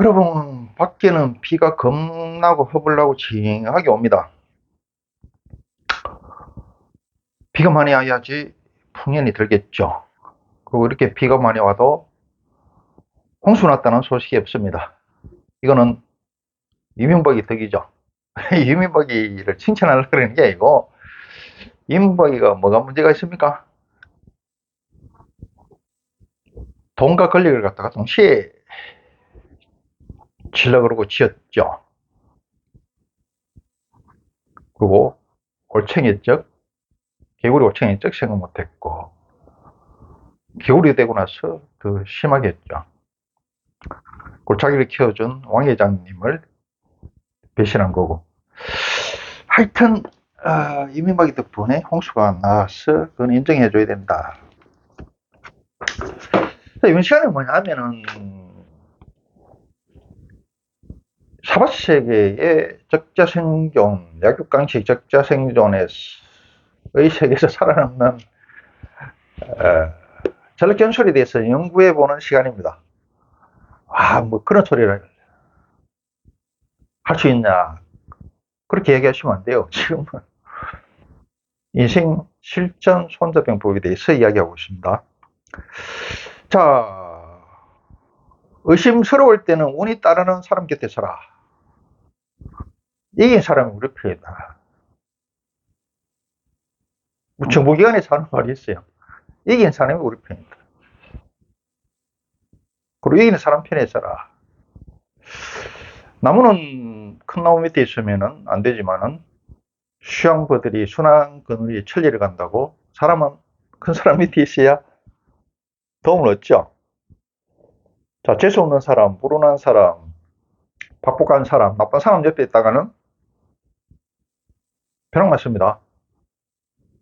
여러분, 밖에는 비가 겁나고 허블나고 징하게 옵니다. 비가 많이 와야지 풍년이 들겠죠. 그리고 이렇게 비가 많이 와도 홍수 났다는 소식이 없습니다. 이거는 이명박이 덕이죠. 이명박이를 칭찬하려고 그러는 게 아니고, 이명박이가 뭐가 문제가 있습니까? 돈과 권력을 갖다가 동시에 질러 그러고 지었죠. 그리고 골챙이적, 개구리 골챙이적 생각 못했고, 개구리 되고 나서 더 심하게 했죠. 골짜기를 키워준 왕 회장님을 배신한 거고. 하여튼, 아, 이명박이 덕분에 홍수가 나와서 그건 인정해줘야 된다. 자, 이번 시간에 뭐냐면은, 사바세계의 적자생존, 약육강식 적자생존의 세계에서 살아남는 어, 전력견술에 대해서 연구해 보는 시간입니다. 아, 뭐 그런 소리를 할 수 있냐? 그렇게 얘기하시면 안 돼요. 지금은 인생 실전 손자병법에 대해서 이야기하고 있습니다. 자, 의심스러울 때는 운이 따르는 사람 곁에 서라. 이긴 사람이 우리 편이다. 뭐 정보기관에 사는 말이 있어요. 이긴 사람이 우리 편이다. 그리고 이기는 사람 편에 서라. 나무는 큰 나무 밑에 있으면 안 되지만은 수양버들이 순환 그늘이 천리를 간다고 사람은 큰 사람 밑에 있어야 도움을 얻죠. 자, 재수 없는 사람, 불운한 사람, 박복한 사람, 나쁜 사람 옆에 있다가는 벼락 맞습니다.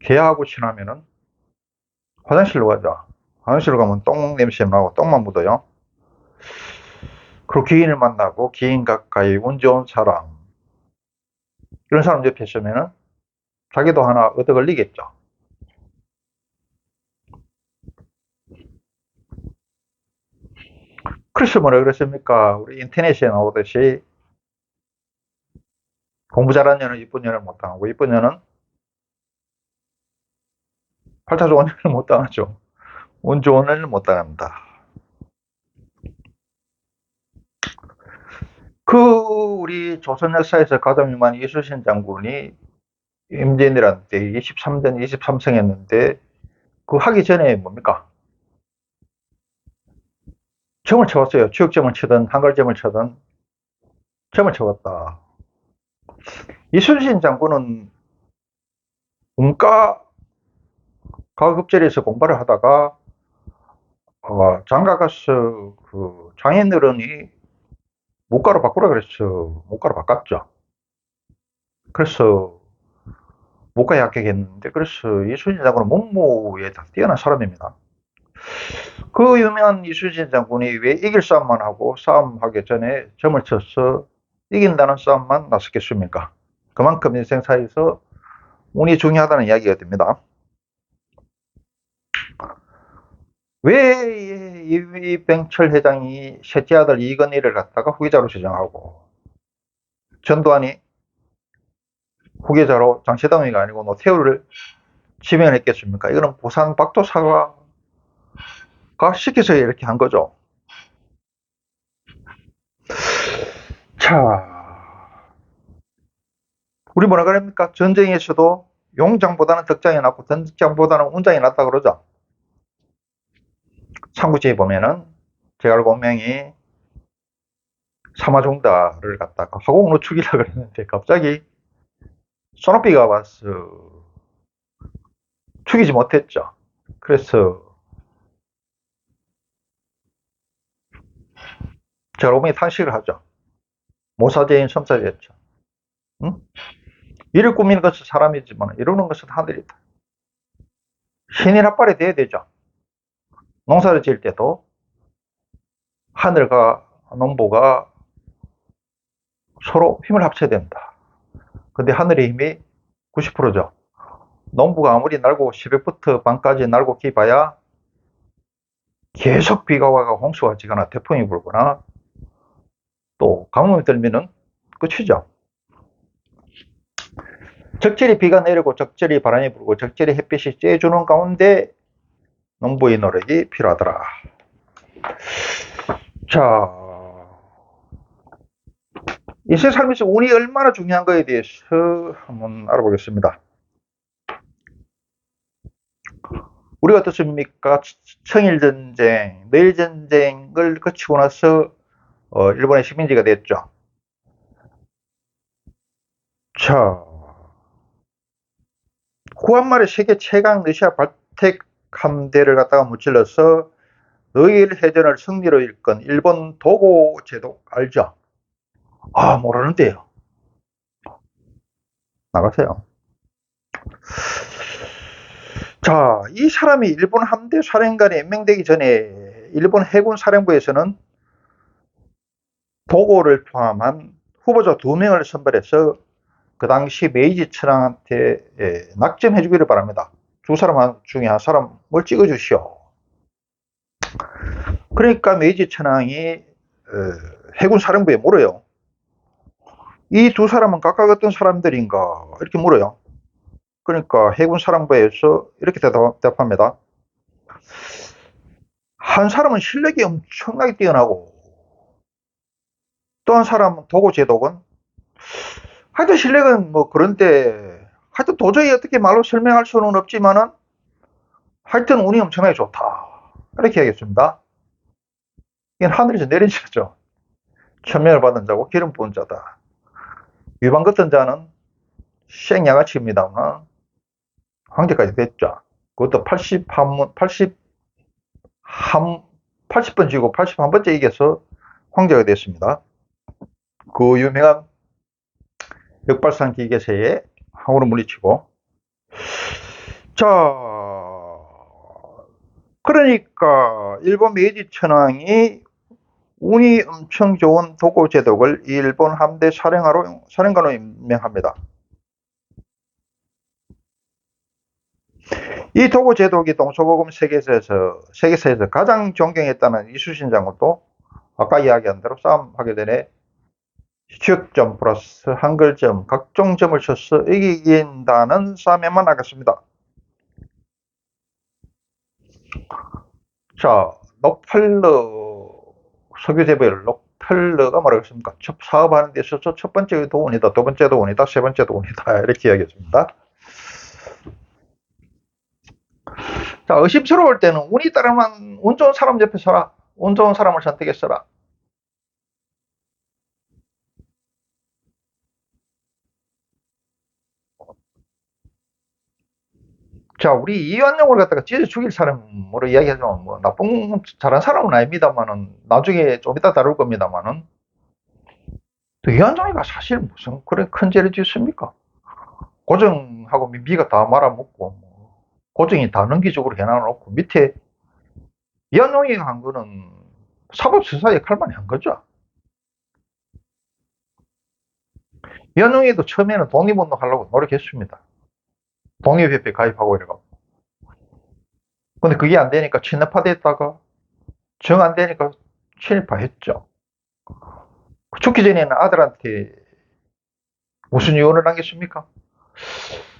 개하고 친하면은 화장실로 가자. 화장실로 가면 똥 냄새 나고 똥만 묻어요. 그리고 기인을 만나고 기인 가까이 운 좋은 사람 이런 사람 옆에 있으면은 자기도 하나 얻어 걸리겠죠. 그래서 뭐라 그랬습니까? 우리 인터넷에 나오듯이 공부 잘하는 년은 이쁜 년을 못 당하고 이쁜 년은 팔자 좋은 년을 못 당하죠. 운 좋은 년을 못 당합니다. 그 우리 조선 역사에서 가장 유명한 이수신 장군이 임진왜란 때 23전 23승 했는데 그 하기 전에 뭡니까? 점을 쳐왔어요. 추격점을 치든 한글점을 치든 점을 쳐왔다. 이순신 장군은 문과 가급절에서 공부를 하다가 어, 장가 가서 그 장인어른이 문과로 바꾸라 그랬어. 문과로 바꿨죠. 그래서 문과에 합격했는데 그래서 이순신 장군은 문무에 다 뛰어난 사람입니다. 그 유명한 이순신 장군이 왜 이길 싸움만 하고 싸움하기 전에 점을 쳐서 이긴다는 싸움만 나섰겠습니까? 그만큼 인생사에서 운이 중요하다는 이야기가 됩니다. 왜 이병철 회장이 셋째 아들 이건희를 갖다가 후계자로 지정하고 전두환이 후계자로 장시동이가 아니고 노태우를 지명했겠습니까? 이거는 부산 박도사가 시켜서 이렇게 한 거죠. 자, 우리 뭐라 그럽니까? 전쟁에서도 용장보다는 덕장이 낫고 덕장보다는 운장이 낫다 그러죠. 삼국지에 보면은 제갈고 운명이 사마종다를 갖다가 화공으로 죽이려고 그랬는데 갑자기 소나비가 와서 죽이지 못했죠. 그래서 제갈공명이 탄식을 하죠. 모사제인 섬사제였죠. 응? 이를 꾸미는 것은 사람이지만 이루는 것은 하늘이다. 신인 합발이 돼야 되죠. 농사를 지을 때도 하늘과 농부가 서로 힘을 합쳐야 된다. 근데 하늘의 힘이 90%죠. 농부가 아무리 날고 새벽부터 밤까지 날고 기봐야 계속 비가 와가 홍수가 지거나 태풍이 불거나 또 가뭄이 들면은 끝이죠. 적절히 비가 내리고 적절히 바람이 불고 적절히 햇빛이 쬐주는 가운데 농부의 노력이 필요하더라. 자, 인생 살면서 운이 얼마나 중요한 거에 대해서 한번 알아보겠습니다. 우리가 어떻습니까? 청일전쟁, 내일전쟁을 거치고 나서 어, 일본의 식민지가 됐죠. 자, 구한말에 세계 최강 러시아 발텍 함대를 갖다가 무찔러서 너일 해전을 승리로 일건 일본 도고 제독 알죠? 아 모르는데요. 나가세요. 자, 이 사람이 일본 함대 사령관에 임명되기 전에 일본 해군 사령부에서는 도고를 포함한 후보자 두 명을 선발해서 그 당시 메이지 천황한테 예, 낙점해 주기를 바랍니다. 두 사람 중에 한 사람을 찍어 주시오. 그러니까 메이지 천황이 어, 해군 사령부에 물어요. 이 두 사람은 각각 어떤 사람들인가 이렇게 물어요. 그러니까 해군 사령부에서 이렇게 대답, 대답합니다. 한 사람은 실력이 엄청나게 뛰어나고 또한 사람은 도고 제독은 하여튼 실력은 뭐 그런데 하여튼 도저히 어떻게 말로 설명할 수는 없지만은 하여튼 운이 엄청나게 좋다 이렇게 하겠습니다. 이건 하늘에서 내린 자죠. 천명을 받은 자고 기름 부은 자다. 위반 같은 자는 생양아치입니다만 황제까지 됐죠. 그것도 81문, 80, 한, 80번 지고 81번째 이겨서 황제가 됐습니다. 그 유명한 역발상 기계세에 항우로 물리치고 자 그러니까 일본 메이지 천황이 운이 엄청 좋은 도고 제독을 일본 함대 사령하로, 사령관으로 임명합니다. 이 도고 제독이 동서고금 세계사에서, 세계사에서 가장 존경했다는 이수신 장군도 아까 이야기한 대로 싸움하게 되네 시점 플러스 한글점 각종 점을 쳐서 이긴다는 싸움에만 나갔습니다. 자, 노펠러 석유재벌 노펠러가 뭐라고 했습니까? 사업하는 데 있어서 첫 번째 도운이다, 두 번째 도운이다, 세 번째 도운이다 이렇게 이야기했습니다. 자, 의심스러울 때는 운이 따르면 운 좋은 사람 옆에 서라. 운 좋은 사람을 선택했어라. 자, 우리 이완용을 갖다가 찢어 죽일 사람으로 이야기하면 뭐 나쁜 잘한 사람은 아닙니다만은 나중에 좀 이따 다룰 겁니다만은 이완용이가 사실 무슨 그런 큰 죄를 짓습니까? 고정하고 미가 다 말아먹고 뭐 고정이 다 넘기적으로 해놔놓고 밑에 이완용이 한 거는 사법 수사 역할만 한 거죠. 이완용이도 처음에는 독립운동 하려고 노력했습니다. 독립협회 가입하고 이래가지고. 근데 그게 안 되니까 친일파 됐다가 정 안 되니까 친일파 했죠. 죽기 전에는 아들한테 무슨 유언을 남겼습니까?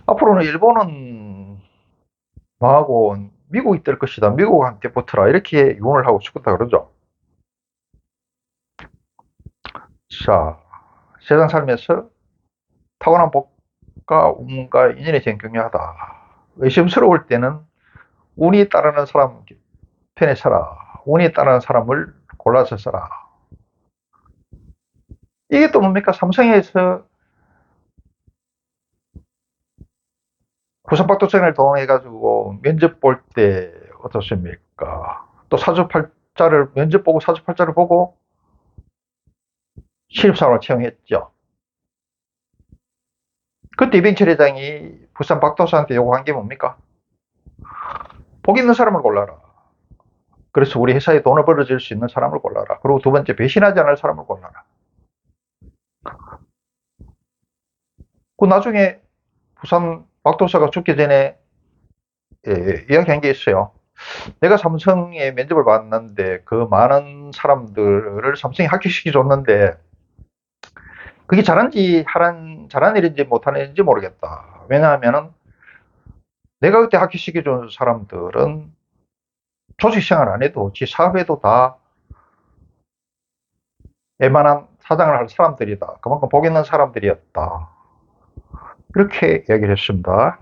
앞으로는 일본은 망하고 미국이 될 것이다. 미국한테 붙어라. 이렇게 유언을 하고 죽었다 그러죠. 자, 세상 살면서 타고난 복 과 운과 인연이 중요하다. 의심스러울 때는 운이 따르는 사람 편에 서라. 운이 따르는 사람을 골라서 써라. 이게 또 뭡니까? 삼성에서 부산박도청을 동원해가지고 면접 볼 때 어떻습니까? 또 사주팔자를 면접 보고 사주팔자를 보고 신입사원을 채용했죠. 그때 이병철 회장이 부산 박도사한테 요구한 게 뭡니까? 복 있는 사람을 골라라. 그래서 우리 회사에 돈을 벌어줄 수 있는 사람을 골라라. 그리고 두 번째 배신하지 않을 사람을 골라라. 그 나중에 부산 박도사가 죽기 전에 예, 이야기한 게 있어요. 내가 삼성에 면접을 봤는데 그 많은 사람들을 삼성에 합격시켜 줬는데 그게 잘한지 하란 잘한 일인지 못하는 일인지 모르겠다. 왜냐하면은 내가 그때 합격시켜준 사람들은 조직 생활 안 해도 지 사업에도 다 웬만한 사장을 할 사람들이다. 그만큼 복 있는 사람들이었다. 이렇게 얘기를 했습니다.